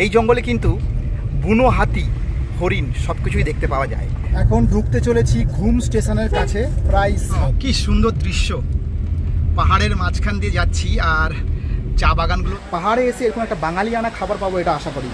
এই জঙ্গলে কিন্তু বুনো হাতি হরিণ সব কিছুই দেখতে পাওয়া যায়। এখন ঢুকতে চলেছি ঘুম স্টেশনের কাছে প্রায় সাত- কি সুন্দর দৃশ্য। পাহাড়ের মাঝখান দিয়ে যাচ্ছি আর চা বাগানগুলো। পাহাড়ে এসে এরকম একটা বাঙালি বাঙালিয়ানা খাবার পাবো এটা আশা করি।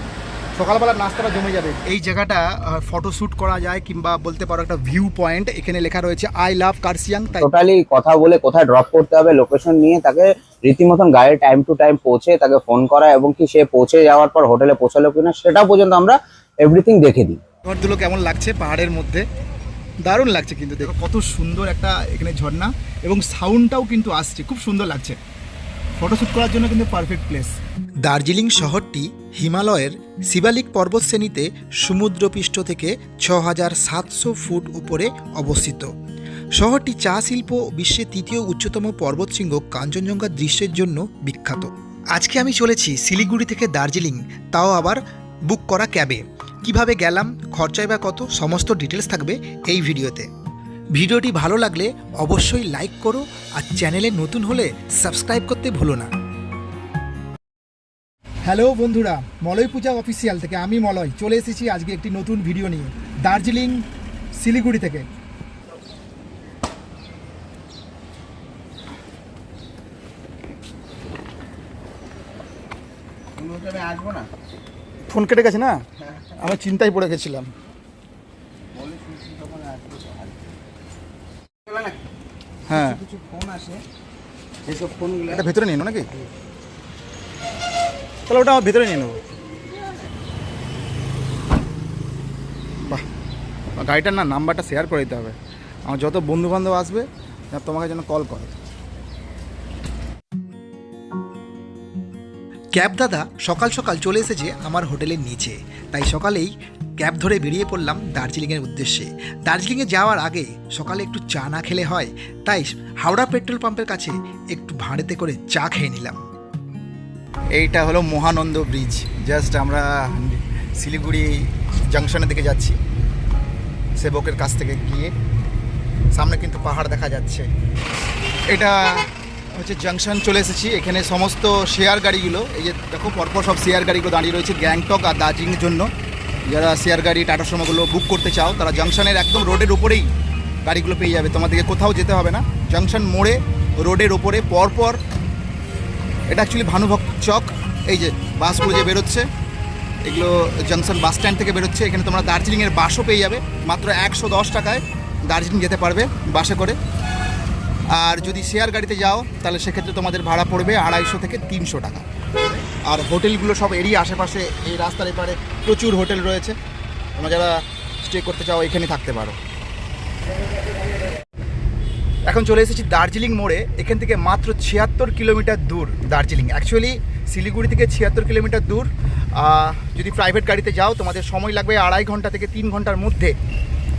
সকালবেলা নাস্তাটা জমে যাবে। এই জায়গাটা ফটোশ্যুট করা যায় কিংবা বলতে পারো একটা ভিউ পয়েন্ট এখানে লেখা রয়েছে আই লাভ কার্সিয়াং তাই টোটালি কথা বলে কোথায় ড্রপ করতে হবে লোকেশন নিয়ে তাকে রীতিমতন গাড়ি টাইম টু টাইম পৌঁছে তাকে ফোন করা এবং কি সে পৌঁছে যাওয়ার পর হোটেলে পৌঁছালো কিনা সেটা পর্যন্ত আমরা এভরিথিং দেখে দিই। ঘরগুলো কেমন লাগছে পাহাড়ের মধ্যে? দারুণ লাগছে কিন্তু দেখো কত সুন্দর একটা এখানে ঝর্ণা এবং সাউন্ডটাও কিন্তু আসছে খুব সুন্দর লাগছে। ফটোশ্যুট করার জন্য কিন্তু পারফেক্ট প্লেস দার্জিলিং শহরটি হিমালয়ের শিবালিক পর্বতশ্রেণীতে সমুদ্রপৃষ্ঠ থেকে ছ হাজার সাতশো ফুট উপরে অবস্থিত। শহরটি চা শিল্প বিশ্বের তৃতীয় উচ্চতম পর্বতশৃঙ্গ কাঞ্চনজঙ্ঘা দৃশ্যের জন্য বিখ্যাত। আজকে আমি চলেছি শিলিগুড়ি থেকে দার্জিলিং, তাও আবার বুক করা ক্যাবে কীভাবে গেলাম, খরচায় বা কত, সমস্ত ডিটেলস থাকবে এই ভিডিওতে। ভিডিওটি ভালো লাগলে অবশ্যই লাইক করো আর চ্যানেলে নতুন হলে সাবস্ক্রাইব করতে ভুলো না। হ্যালো বন্ধুরা, মলয় পূজা অফিসিয়াল থেকে আমি মলয়। চলে এসেছি আজকে একটি নতুন ভিডিও নিয়ে, দার্জিলিং, শিলিগুড়ি থেকে। আসব না। ফোন কেটে গেছে না? আমি চিন্তায় পড়ে গেছিলাম। হ্যাঁ। কিছু ফোন আসে। যেসব ফোনগুলো এটা ভেতরে নিয়ে নেব নাকি? তাহলে ওটা আমার ভেতরে নিয়ে নেব। বাহ। গাড়িটার না নাম্বারটা শেয়ার করে দিতে হবে। আমার যত বন্ধু বান্ধব আসবে তোমাকে যেন কল করে। ক্যাব দাদা সকাল সকাল চলে এসেছে আমার হোটেলের নিচে। তাই সকালেই ক্যাব ধরে বেরিয়ে পড়লাম দার্জিলিংয়ের উদ্দেশ্যে। দার্জিলিংয়ে যাওয়ার আগে সকালে একটু চা না খেলে হয়, তাই হাওড়া পেট্রোল পাম্পের কাছে একটু ভাড়েতে করে চা খেয়ে নিলাম। এইটা হলো মহানন্দ ব্রিজ। জাস্ট আমরা শিলিগুড়ি জাংশনের দিকে যাচ্ছি। সেবকের কাছ থেকে গিয়ে সামনে কিন্তু পাহাড় দেখা যাচ্ছে। এটা হচ্ছে জাংশন চলে এসেছি। এখানে সমস্ত শেয়ার গাড়িগুলো, এই যে দেখো, পরপর সব শেয়ার গাড়িগুলো দাঁড়িয়ে রয়েছে গ্যাংটক আর দার্জিলিংয়ের জন্য। যারা শেয়ার গাড়ি, টাটা সময়গুলো বুক করতে চাও, তারা জাংশনের একদম রোডের উপরেই গাড়িগুলো পেয়ে যাবে। তোমাদেরকে কোথাও যেতে হবে না। জাংশন মোড়ে রোডের ওপরে পরপর, এটা অ্যাকচুয়ালি ভানুভক্ত চক, এই যে বাসগুলো যে বেরোচ্ছে, এগুলো জাংশন বাস স্ট্যান্ড থেকে বেরোচ্ছে। এখানে তোমরা দার্জিলিংয়ের বাসও পেয়ে যাবে, মাত্র একশো দশ টাকায় দার্জিলিং যেতে পারবে বাসে করে। আর যদি শেয়ার গাড়িতে যাও, তাহলে সেক্ষেত্রে তোমাদের ভাড়া পড়বে আড়াইশো থেকে তিনশো টাকা। আর হোটেলগুলো সব এরই আশেপাশে, এই রাস্তার এপারে প্রচুর হোটেল রয়েছে। তোমরা যারা স্টে করতে চাও, এখানে থাকতে পারো। এখন চলে এসেছি দার্জিলিং মোড়ে। এখান থেকে মাত্র ছিয়াত্তর কিলোমিটার দূর দার্জিলিং। অ্যাকচুয়ালি শিলিগুড়ি থেকে ছিয়াত্তর কিলোমিটার দূর। যদি প্রাইভেট গাড়িতে যাও, তোমাদের সময় লাগবে আড়াই ঘণ্টা থেকে তিন ঘণ্টার মধ্যে।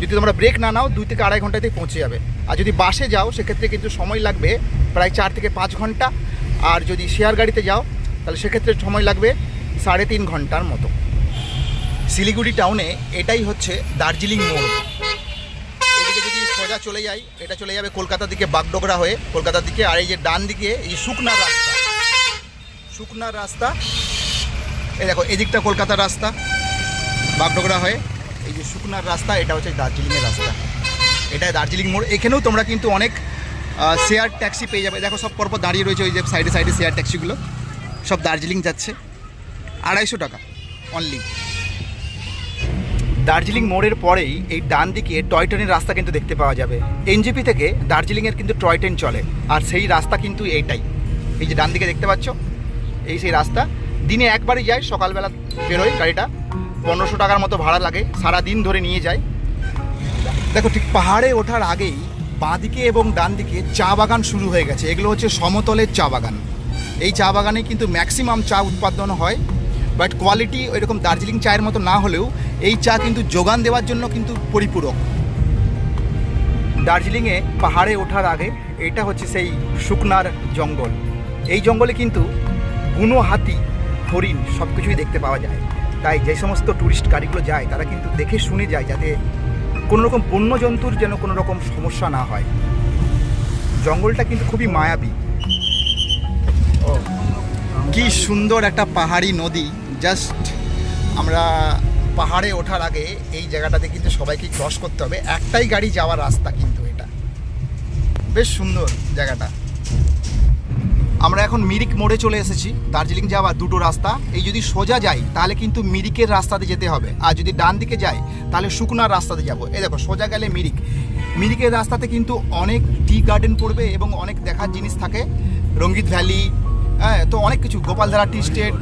যদি তোমরা ব্রেক না নাও, দুই থেকে আড়াই ঘন্টাতেই পৌঁছে যাবে। আর যদি বাসে যাও, সেক্ষেত্রে কিন্তু সময় লাগবে প্রায় চার থেকে পাঁচ ঘণ্টা। আর যদি শেয়ার গাড়িতে যাও, তাহলে সেক্ষেত্রে সময় লাগবে সাড়ে তিন ঘণ্টার মতো। শিলিগুড়ি টাউনে এটাই হচ্ছে দার্জিলিং মোড়। এদিকে যদি সোজা চলে যাই, এটা চলে যাবে কলকাতা দিকে বাগডোগরা হয়ে। কলকাতার দিকে আর এই যে ডান দিকে, এই শুকনার রাস্তা। শুকনার রাস্তা। এই দেখো, এদিকটা কলকাতার রাস্তা, বাগডোগরা হয়ে। এই যে শুকনার রাস্তা, এটা হচ্ছে দার্জিলিংয়ের রাস্তা। এটা দার্জিলিং মোড়। এখানেও তোমরা কিন্তু অনেক শেয়ার ট্যাক্সি পেয়ে যাবে। দেখো সব পরপর দাঁড়িয়ে রয়েছে ওই যে সাইডে সাইডে শেয়ার ট্যাক্সিগুলো। সব দার্জিলিং যাচ্ছে। আড়াইশো টাকা অনলি দার্জিলিং মোড়ের পরেই এই ডান দিকে টয় ট্রেনের রাস্তা কিন্তু দেখতে পাওয়া যাবে। এনজিপি থেকে দার্জিলিংয়ের কিন্তু টয় ট্রেন চলে। আর সেই রাস্তা কিন্তু এইটাই। এই যে ডান দিকে দেখতে পাচ্ছ, এই সেই রাস্তা। দিনে একবারই যায়, সকালবেলা বেরোয় গাড়িটা। পনেরোশো টাকার মতো ভাড়া লাগে, সারা দিন ধরে নিয়ে যায়। দেখো, ঠিক পাহাড়ে ওঠার আগেই বাঁদিকে এবং ডান দিকে চা বাগান শুরু হয়ে গেছে। এগুলো হচ্ছে সমতলের চা বাগান। এই চা বাগানে কিন্তু ম্যাক্সিমাম চা উৎপাদন হয়, বাট কোয়ালিটি ওইরকম দার্জিলিং চায়ের মতো না হলেও এই চা কিন্তু যোগান দেওয়ার জন্য কিন্তু পরিপূরক। দার্জিলিংয়ে পাহাড়ে ওঠার আগে এটা হচ্ছে সেই শুকনার জঙ্গল। এই জঙ্গলে কিন্তু বুনো হাতি, হরিণ সব কিছুই দেখতে পাওয়া যায়। তাই যে সমস্ত ট্যুরিস্ট গাড়িগুলো যায়, তারা কিন্তু দেখে শুনে যায় যাতে কোনো রকম বন্য জন্তুর যেন কোনো রকম সমস্যা না হয়। জঙ্গলটা কিন্তু খুবই মায়াবী। ও, কি সুন্দর একটা পাহাড়ি নদী। জাস্ট আমরা পাহাড়ে ওঠার আগে এই জায়গাটাতে কিন্তু সবাইকে ক্রস করতে হবে। একটাই গাড়ি যাওয়ার রাস্তা কিন্তু এটা। বেশ সুন্দর জায়গাটা। আমরা এখন মিরিক মোড়ে চলে এসেছি দার্জিলিং যাওয়ার দুটো রাস্তা। এই যদি সোজা যাই তাহলে কিন্তু মিরিকের রাস্তাতে যেতে হবে। আর যদি ডান দিকে যাই তাহলে শুকনার রাস্তাতে যাব। এই দেখো সোজা গেলে মিরিক। মিরিকের রাস্তাতে কিন্তু অনেক টি গার্ডেন পড়বে এবং অনেক দেখার জিনিস থাকে। রঙ্গিত ভ্যালি হ্যাঁ তো অনেক কিছু। গোপালধারা টি স্টেট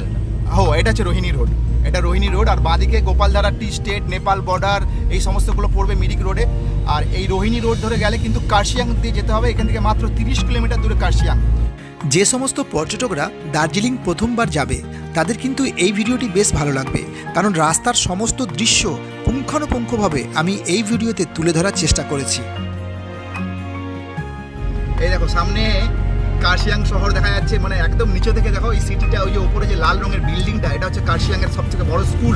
হো এটা হচ্ছে রোহিণী রোড। এটা রোহিণী রোড আর বাঁদিকে Gopaldhara tea estate Nepal border এই সমস্তগুলো পড়বে মিরিক রোডে। আর এই রোহিণী রোড ধরে গেলে কিন্তু কার্শিয়াং দিয়ে যেতে হবে। এখান থেকে মাত্র তিরিশ কিলোমিটার দূরে কার্শিয়াং। যে সমস্ত পর্যটকরা দার্জিলিং প্রথমবার যাবে, তাদের কিন্তু এই ভিডিওটি বেশ ভালো লাগবে। কারণ রাস্তার সমস্ত দৃশ্য পুঙ্খানুপুঙ্খভাবে আমি এই ভিডিওতে তুলে ধরার চেষ্টা করেছি। এই দেখো, সামনে কার্শিয়াং শহর দেখা যাচ্ছে মানে একদম নিচে থেকে দেখো, এই সিটিটা, ওই যে উপরে যে লাল রঙের বিল্ডিংটা, এটা হচ্ছে কার্শিয়াংয়ের সব থেকে বড় স্কুল।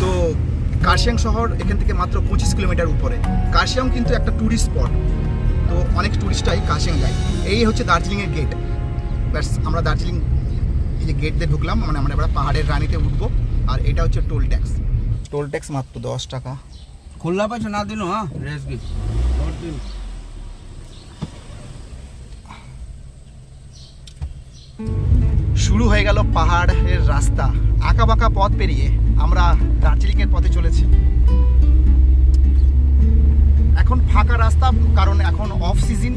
তো কার্শিয়াং শহর এখান থেকে মাত্র পঁচিশ কিলোমিটার উপরে। কার্শিয়াং কিন্তু একটা ট্যুরিস্ট স্পট তো অনেক ট্যুরিস্টরাই কার্শিয়াং যায়। এই হচ্ছে দার্জিলিংয়ের গেট ব্যাস আমরা দার্জিলিং এই যে গেট দিয়ে ঢুকলাম মানে আমরা এবার পাহাড়ের রানিতে উঠবো আর এটা হচ্ছে টোল ট্যাক্স। টোল ট্যাক্স মাত্র দশ টাকা। খুললা পাইছো না হ্যাঁ? দিন হ্যাঁ? শুরু হয়ে গেল পাহাড়ের রাস্তা। আঁকা বাঁকা পথ পেরিয়ে আমরা দার্জিলিংয়ের পথে চলেছি। এখন ফাঁকা রাস্তা কারণ এখন অফ সিজন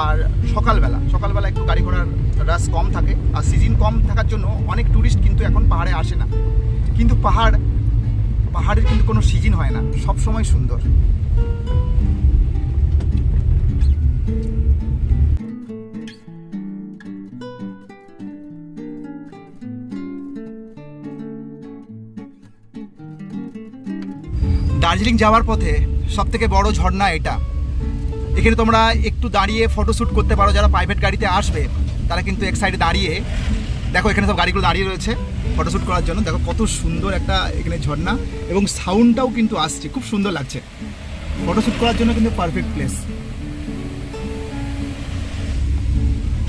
আর সকালবেলা সকালবেলা একটু গাড়ি ঘোড়ার রাস কম থাকে আর সিজন কম থাকার জন্য অনেক ট্যুরিস্ট কিন্তু এখন পাহাড়ে আসে না। কিন্তু পাহাড়, পাহাড়ের কিন্তু কোনো সিজন হয় না, সব সময় সুন্দর। দার্জিলিং যাওয়ার পথে সব থেকে বড় ঝর্ণা এটা। এখানে তোমরা একটু দাঁড়িয়ে ফটোশ্যুট করতে পারো যারা প্রাইভেট গাড়িতে আসবে। তারা কিন্তু এক সাইডে দাঁড়িয়ে, দেখো এখানে সব গাড়িগুলো দাঁড়িয়ে রয়েছে ফটোশ্যুট করার জন্য। দেখো কত সুন্দর একটা এখানে ঝর্ণা এবং সাউন্ডটাও কিন্তু আসছে, খুব সুন্দর লাগছে। ফটোশ্যুট করার জন্য কিন্তু পারফেক্ট প্লেস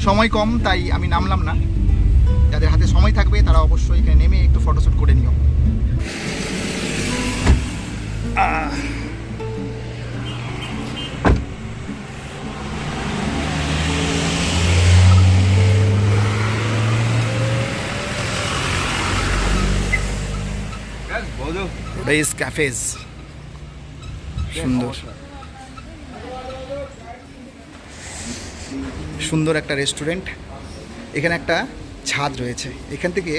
সময় কম, তাই আমি নামলাম না। যাদের হাতে সময় থাকবে তারা অবশ্যই এখানে নেমে একটু ফটোশ্যুট করে নিও। রেস ক্যাফেজ সুন্দর। সুন্দর একটা রেস্টুরেন্ট এখানে একটা ছাদ রয়েছে। এখান থেকে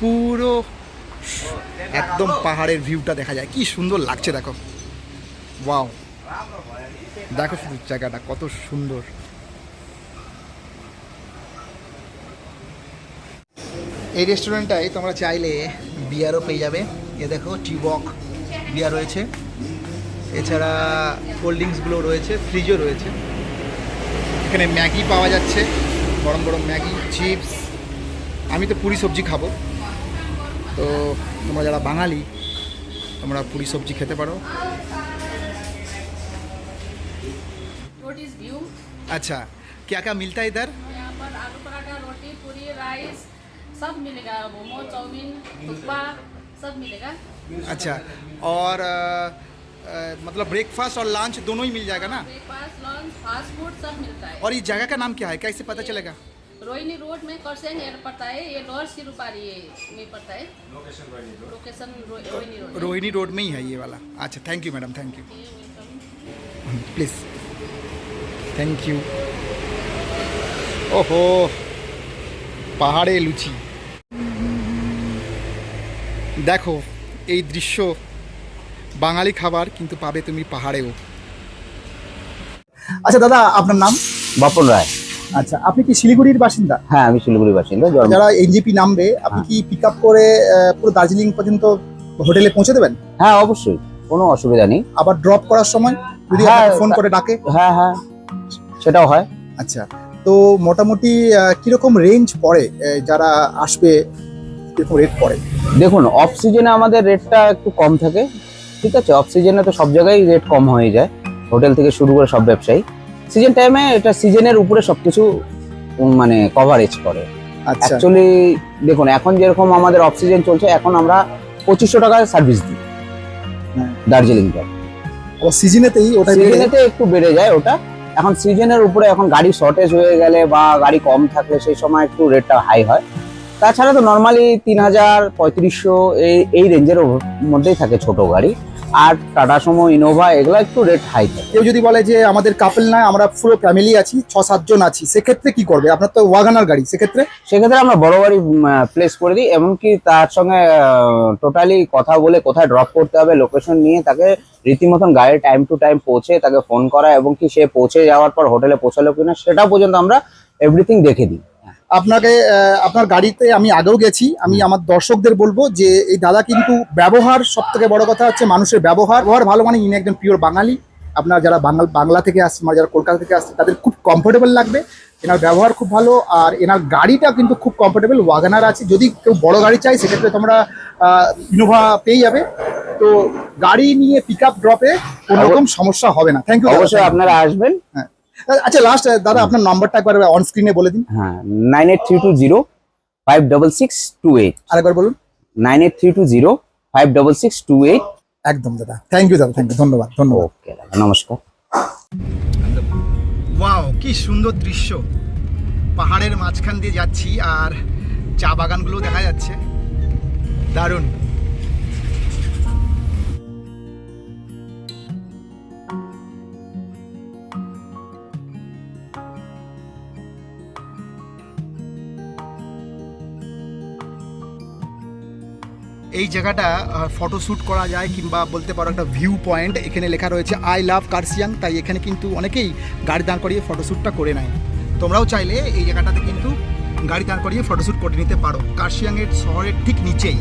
পুরো একদম পাহাড়ের ভিউটা দেখা যায়। কি সুন্দর লাগছে, দেখো। ওয়াও দেখো শুধু জায়গাটা, কত সুন্দর। এই রেস্টুরেন্টটায় তোমরা চাইলে বিয়ারও পেয়ে যাবে। এ দেখো টিবক বিয়ার রয়েছে এছাড়া কোল্ড ড্রিঙ্কসগুলো রয়েছে ফ্রিজও রয়েছে এখানে ম্যাগি পাওয়া যাচ্ছে গরম গরম ম্যাগি চিপস আমি তো পুরি সবজি খাবো তো তোমরা যারা বাঙালি তোমরা পুরি সবজি খেতে পারো रोटी इज व्यू अच्छा क्या क्या मिलता है इधर यहाँ पर आलू पराठा रोटी पूरी राइस सब मिलेगा मोमो चाउमीन थुक्पा सब मिलेगा। अच्छा और आ, मतलब ब्रेकफास्ट और लंच दोनों ही मिल जाएगा ना? ब्रेकफास्ट लंच फास्ट फ़ूड सब मिलता है। और ये जगह का नाम क्या है? कैसे पता चलेगा? रोहिणी रोड में करसेंग एयर पड़ता है ये लोअर सिरुपारी में पड़ता है। Location location Rohini road. Rohini road में ही है ये वाला। अच्छा thank you madam thank you please thank you ओहो पहाड़े लुची। দেখো এই দৃশ্য বাঙালি খাবার কিন্তু পাবে তুমি পাহাড়েও। আচ্ছা দাদা আপনার নাম? বাপন রায়। আচ্ছা আপনি কি শিলিগুড়ির বাসিন্দা? হ্যাঁ আমি শিলিগুড়ির বাসিন্দা যারা এনজিপি নামবে আপনি কি পিক আপ করে পুরো দার্জিলিং পর্যন্ত হোটেলে পৌঁছে দেবেন? হ্যাঁ অবশ্যই কোনো অসুবিধা নেই। আবার ড্রপ করার সময় যদি হ্যাঁ, ফোন করে ডাকে? হ্যাঁ হ্যাঁ সেটাও হয়। আচ্ছা তো মোটামুটি কীরকম রেঞ্জ পড়ে যারা আসবে কীরকম রেট পড়ে। দেখুন অফ সিজনে আমাদের রেটটা একটু কম থাকে ঠিক আছে? অফ সিজনে তো সব জায়গায় রেট কম হয়ে যায় হোটেল থেকে শুরু করে সব ব্যবসায়ী। সিজন টাইমে এটা সিজনের উপরে সবকিছু মানে কভারেজ করে। আচ্ছা। অ্যাকচুয়ালি দেখুন এখন যেরকম আমাদের অফ সিজন চলছে এখন আমরা পঁচিশশো টাকায় সার্ভিস দিই। হ্যাঁ। দার্জিলিং ও সিজনেতেই ওটা সিজনেতে একটু বেড়ে যায় ওটা। এখন সিজনের উপরে এখন গাড়ি শর্টেজ হয়ে গেলে বা গাড়ি কম থাকলে সেই সময় একটু রেটটা হাই হয়। তাছাড়া তো নর্মালি তিন হাজার পঁয়ত্রিশশো এই এই রেঞ্জের মধ্যেই থাকে ছোট গাড়ি। আর টাটা সুমো ইনোভা এগুলো একটু রেট হাই থাকে। কেউ যদি বলে যে আমাদের কাপল নয় আমরা পুরো ফ্যামিলি আছি ছ সাতজন আছি সেক্ষেত্রে কি করবে? আপনার তো ওয়াগানার গাড়ি সেক্ষেত্রে? সেক্ষেত্রে আমরা বড় গাড়ি প্লেস করে দিই এমনকি তার সঙ্গে টোটালি কথা বলে কোথায় ড্রপ করতে হবে লোকেশন নিয়ে তাকে রীতিমতন গাড়ি টাইম টু টাইম পৌঁছে তাকে ফোন করা এবং কি সে পৌঁছে যাওয়ার পর হোটেলে পৌঁছালো কিনা সেটা পর্যন্ত আমরা এভরিথিং দেখে দিই। আপনাকে আপনার গাড়িতে আমি আগেও গেছি। আমি আমার দর্শকদের বলব যে এই দাদা কিন্তু ব্যবহার সব থেকে বড় কথা হচ্ছে মানুষের ব্যবহার। ব্যবহার ভালো মানে ইনি একজন পিওর বাঙালি। আপনার যারা বাঙাল বাংলা থেকে আসছে মানে যারা কলকাতা থেকে আসছে তাদের খুব কমফোর্টেবল লাগবে। এনার ব্যবহার খুব ভালো আর এনার গাড়িটা কিন্তু খুব কমফোর্টেবল ওয়াগানার আছে। যদি কেউ বড় গাড়ি চাই সেক্ষেত্রে তোমরা ইনোভা পেয়ে যাবে। তো গাড়ি নিয়ে পিক আপ ড্রপে কোনো রকম সমস্যা হবে না। থ্যাংক ইউ অবশ্যই আপনারা আসবেন। আচ্ছা লাস্ট দাদা আপনার নাম্বারটা একবার অন স্ক্রিনে বলে দিন। হ্যাঁ nine eight three two zero five double six two eight আরেকবার বলুন। Nine eight three two zero five double six two eight একদম দাদা। থ্যাংক ইউ দাদা থ্যাংক ইউ ধন্যবাদ ধন্যবাদ। ওকে নমস্কার। ওয়াও কি সুন্দর দৃশ্য। পাহাড়ের মাঝখান দিয়ে যাচ্ছি আর চা বাগানগুলো দেখা যাচ্ছে। দারুণ। এই জায়গাটা ফটো শ্যুট করা যায় কিংবা বলতে পারো একটা ভিউ পয়েন্ট এখানে লেখা রয়েছে আই লাভ কার্সিয়াং তাই এখানে কিন্তু অনেকেই গাড়ি দাঁড় করিয়ে ফটোশ্যুটটা করে নেয়। তোমরাও চাইলে এই জায়গাটাতে কিন্তু গাড়ি দাঁড় করিয়ে ফটোশ্যুট করে নিতে পারো। কার্শিয়াংয়ের শহরের ঠিক নিচেই।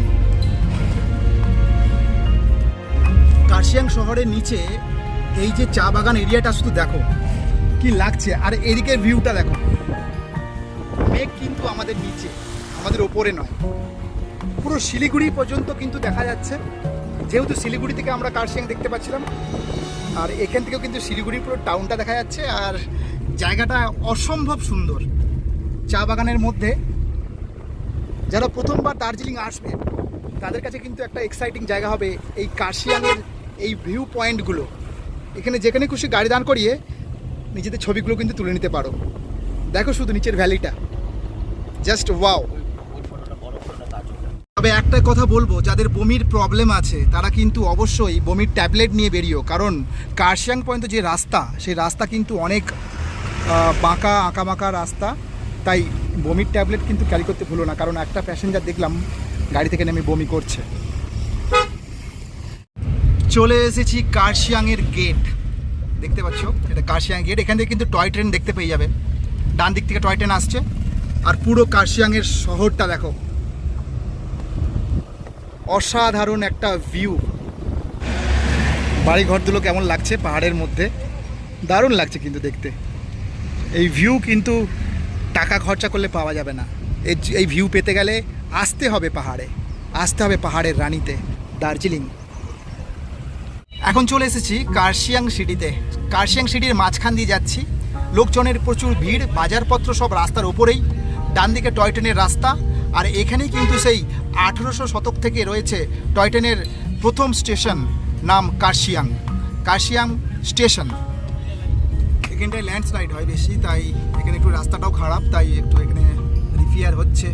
কার্শিয়াং শহরের নিচে এই যে চা বাগান এরিয়াটা শুধু দেখো, কি লাগছে। আর এদিকের ভিউটা দেখো। মেঘ কিন্তু আমাদের নিচে, আমাদের ওপরে নয়। পুরো শিলিগুড়ি পর্যন্ত কিন্তু দেখা যাচ্ছে। যেহেতু শিলিগুড়ি থেকে আমরা কার্শিয়াং দেখতে পাচ্ছিলাম, আর এখান থেকেও কিন্তু শিলিগুড়ির পুরো টাউনটা দেখা যাচ্ছে, আর জায়গাটা অসম্ভব সুন্দর। চা বাগানের মধ্যে যারা প্রথমবার দার্জিলিং আসবে, তাদের কাছে কিন্তু একটা এক্সাইটিং জায়গা হবে এই কার্শিয়াংয়ের এই ভিউ পয়েন্টগুলো এখানে যেখানে খুশি গাড়ি দান করিয়ে নিজেদের ছবিগুলো কিন্তু তুলে নিতে পারো। দেখো শুধু নিচের ভ্যালিটা জাস্ট ওয়াও তবে একটা কথা বলব, যাদের বমির প্রবলেম আছে, তারা কিন্তু অবশ্যই বমির ট্যাবলেট নিয়ে বেরিও। কারণ কার্শিয়াং পর্যন্ত যে রাস্তা, সেই রাস্তা কিন্তু অনেক বাঁকা আঁকা বাঁকা রাস্তা। তাই বমির ট্যাবলেট কিন্তু ক্যারি করতে ভুলো না, কারণ একটা প্যাসেঞ্জার দেখলাম, গাড়ি থেকে নেমে বমি করছে। চলে এসেছি কার্শিয়াংয়ের গেট দেখতে পাচ্ছ? এটা কার্শিয়াং গেট এখান থেকে কিন্তু টয় ট্রেন দেখতে পেয়ে যাবে। ডান দিক থেকে টয় ট্রেন আসছে। আর পুরো কার্শিয়াংয়ের শহরটা দেখো। অসাধারণ একটা ভিউ বাড়ি ঘরগুলো কেমন লাগছে পাহাড়ের মধ্যে? দারুণ লাগছে কিন্তু দেখতে। এই ভিউ কিন্তু টাকা খরচা করলে পাওয়া যাবে না। এই ভিউ পেতে গেলে আসতে হবে পাহাড়ে। আসতে হবে পাহাড়ের রানীতে, দার্জিলিং। এখন চলে এসেছি কার্শিয়াং সিটিতে। কার্শিয়াং সিটির মাঝখান দিয়ে যাচ্ছি। লোকজনের প্রচুর ভিড়, বাজারপত্র সব রাস্তার ওপরেই। ডান দিকে টয় ট্রেনের রাস্তা আর এখানেই কিন্তু সেই আঠেরোশো শতক থেকে রয়েছে টয় ট্রেনের প্রথম স্টেশন, নাম কার্শিয়াং। কার্শিয়াং স্টেশন। এখানটায় ল্যান্ডস্লাইড হয় বেশি, তাই এখানে একটু রাস্তাটাও খারাপ, তাই একটু এখানে রিপেয়ার হচ্ছে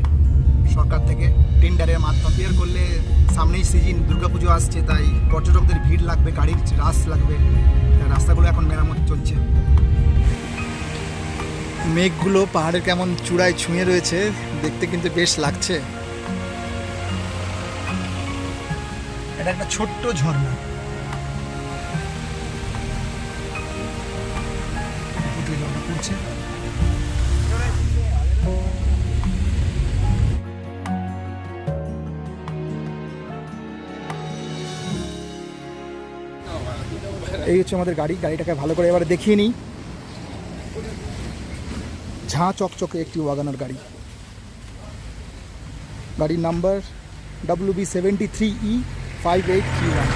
সরকার থেকে। টেন্ডারের মাধ্যমে রিপেয়ার করলে সামনেই সিজন দুর্গাপুজো আসছে, তাই পর্যটকদের ভিড় লাগবে, গাড়ির রাস লাগবে। রাস্তাগুলো এখন মেরামত চলছে। মেঘগুলো পাহাড়ের কেমন চূড়ায় ছুঁয়ে রয়েছে দেখতে কিন্তু বেশ লাগছে। এটা একটা ছোট্ট ঝর্ণা। পড়ছে। এই হচ্ছে আমাদের গাড়ি গাড়িটাকে ভালো করে এবার দেখিয়ে নিই। ঝাঁ চকচকে একটি ওয়াগানার গাড়ি। গাড়ির number W B seventy three E five eight three one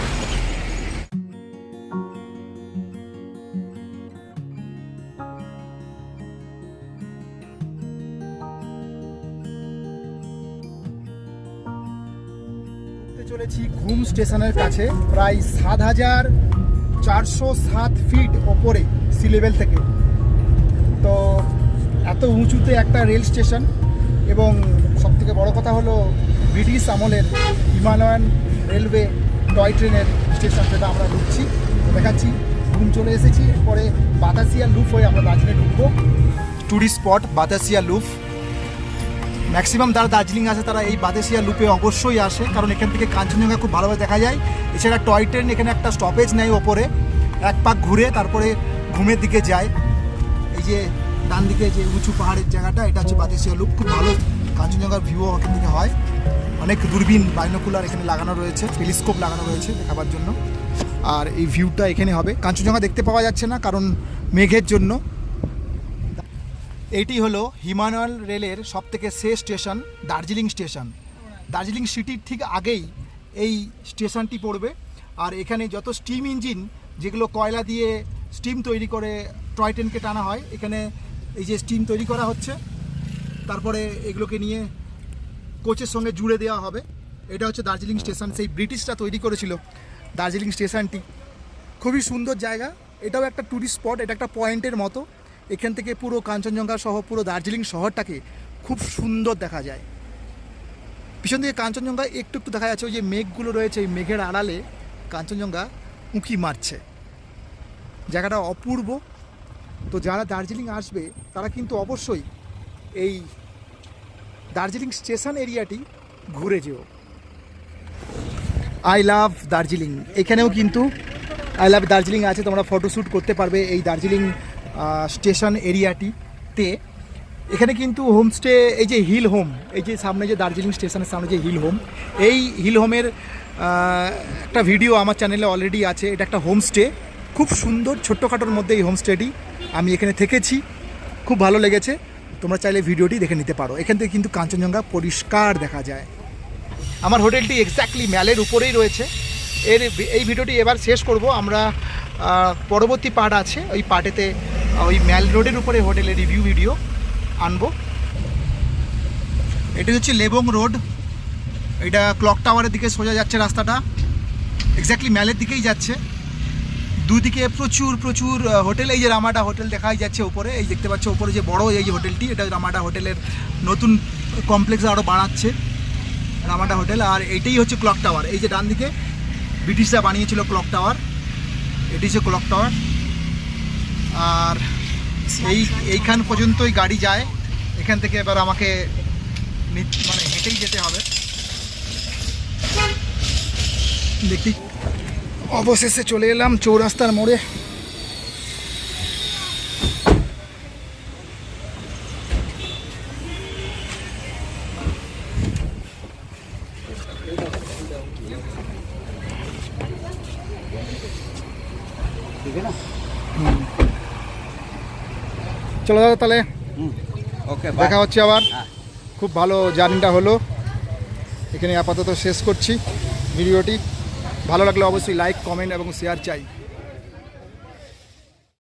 চলেছি ঘুম স্টেশনের কাছে, প্রায় সাত হাজার চারশো সাত ফিট ওপরে, সি লেভেল থেকে। এত উঁচুতে একটা রেল স্টেশন এবং সবথেকে বড় কথা হলো ব্রিটিশ আমলের হিমালয়ান রেলওয়ে টয় ট্রেনের স্টেশন যেটা আমরা ঢুকছি, দেখাচ্ছি, ঘুম চলে এসেছি। এরপরে বাতাসিয়া লুপ হয়ে আমরা দার্জিলিংয়ে ঢুকবো। Tourist spot Batasia loop maximum যারা দার্জিলিং আসে, তারা এই বাদেশিয়া লুপে অবশ্যই আসে, কারণ এখান থেকে কাঞ্চনজঙ্ঘা খুব ভালোভাবে দেখা যায়। এছাড়া টয় ট্রেন এখানে একটা স্টপেজ নেয় ওপরে, এক পাক ঘুরে তারপরে ঘুমের দিকে যায়। এই যে ডান দিকে যে উঁচু পাহাড়ের জায়গাটা, এটা হচ্ছে বাদেশিয়া লুপ। খুব ভালো কাঞ্চনজঙ্ঘার ভিউ ওখান থেকে হয়। অনেক দূরবীন বাইনোকুলার এখানে লাগানো রয়েছে, টেলিস্কোপ লাগানো রয়েছে দেখাবার জন্য। আর এই ভিউটা এখানে হবে। কাঞ্চনজঙ্ঘা দেখতে পাওয়া যাচ্ছে না, কারণ মেঘের জন্য। এটি হলো হিমালয়ান রেলের সব থেকে শেষ স্টেশন, দার্জিলিং স্টেশন। দার্জিলিং সিটির ঠিক আগেই এই স্টেশনটি পড়বে। আর এখানে যত স্টিম ইঞ্জিন, যেগুলো কয়লা দিয়ে স্টিম তৈরি করে টয় ট্রেনকে টানা হয়, এখানে এই যে স্টিম তৈরি করা হচ্ছে, তারপরে এগুলোকে নিয়ে কোচের সঙ্গে জুড়ে দেওয়া হবে। এটা হচ্ছে দার্জিলিং স্টেশন, সেই ব্রিটিশরা তৈরি করেছিল দার্জিলিং স্টেশনটি। খুবই সুন্দর জায়গা, এটাও একটা ট্যুরিস্ট স্পট এটা একটা পয়েন্টের মতো। এখান থেকে পুরো কাঞ্চনজঙ্ঘা সহ পুরো দার্জিলিং শহরটাকে খুব সুন্দর দেখা যায়। পিছন দিকে কাঞ্চনজঙ্ঘা, একটু একটু দেখা যাচ্ছে, ওই যে মেঘগুলো রয়েছে, এই মেঘের আড়ালে কাঞ্চনজঙ্ঘা উঁকি মারছে। জায়গাটা অপূর্ব। তো যারা দার্জিলিং আসবে, তারা কিন্তু অবশ্যই এই দার্জিলিং স্টেশন এরিয়াটি ঘুরে যেও। I love Darjeeling. এখানেও কিন্তু আই লাভ দার্জিলিং আছে, তোমরা ফটোশ্যুট করতে পারবে এই দার্জিলিং স্টেশন এরিয়াটিতে। এখানে কিন্তু হোমস্টে এই যে হিল হোম এই যে সামনে যে দার্জিলিং স্টেশনের সামনে যে হিল হোম এই হিল হোমের একটা ভিডিও আমার চ্যানেলে অলরেডি আছে, এটা একটা হোমস্টে খুব সুন্দর, ছোট্টখাটোর মধ্যে এই হোমস্টেটি আমি এখানে থেকেছি। খুব ভালো লেগেছে। তোমরা চাইলে ভিডিওটি দেখে নিতে পারো। এখান থেকে কিন্তু কাঞ্চনজঙ্ঘা পরিষ্কার দেখা যায়। আমার হোটেলটি এক্স্যাক্টলি ম্যালের উপরেই রয়েছে। এর এই ভিডিওটি এবার শেষ করব। আমরা পরবর্তী পার্ট আছে। ওই পার্টেতে ওই ম্যাল রোডের উপরে হোটেলের রিভিউ ভিডিও আনব। এটি হচ্ছে লেবং রোড। এটা ক্লক টাওয়ারের দিকে সোজা যাচ্ছে রাস্তাটা। এক্স্যাক্টলি ম্যালের দিকেই যাচ্ছে। দুদিকে প্রচুর প্রচুর হোটেল। এই যে রামাডা হোটেল দেখাই যাচ্ছে উপরে, এই দেখতে পাচ্ছ উপরে যে বড় এই যে হোটেলটি, এটা রামাডা হোটেলের নতুন কমপ্লেক্স আরও বাড়াচ্ছে রামাডা হোটেল। আর এটাই হচ্ছে ক্লক টাওয়ার এই যে ডান দিকে ব্রিটিশরা বানিয়েছিল ক্লক টাওয়ার এটি হচ্ছে ক্লক টাওয়ার আর এই, এইখান পর্যন্তই গাড়ি যায়। এখান থেকে এবার আমাকে মানে হেঁটেই যেতে হবে। দেখি। অবশেষে চলে এলাম চৌরাস্তার মোড়ে। চলো দাদা তাহলে ओके দেখা হচ্ছে আবার। খুব ভালো জার্নিটা হলো। এখানে আপাতত শেষ করছি ভিডিওটি। ভালো লাগলে অবশ্যই লাইক কমেন্ট এবং শেয়ার চাই।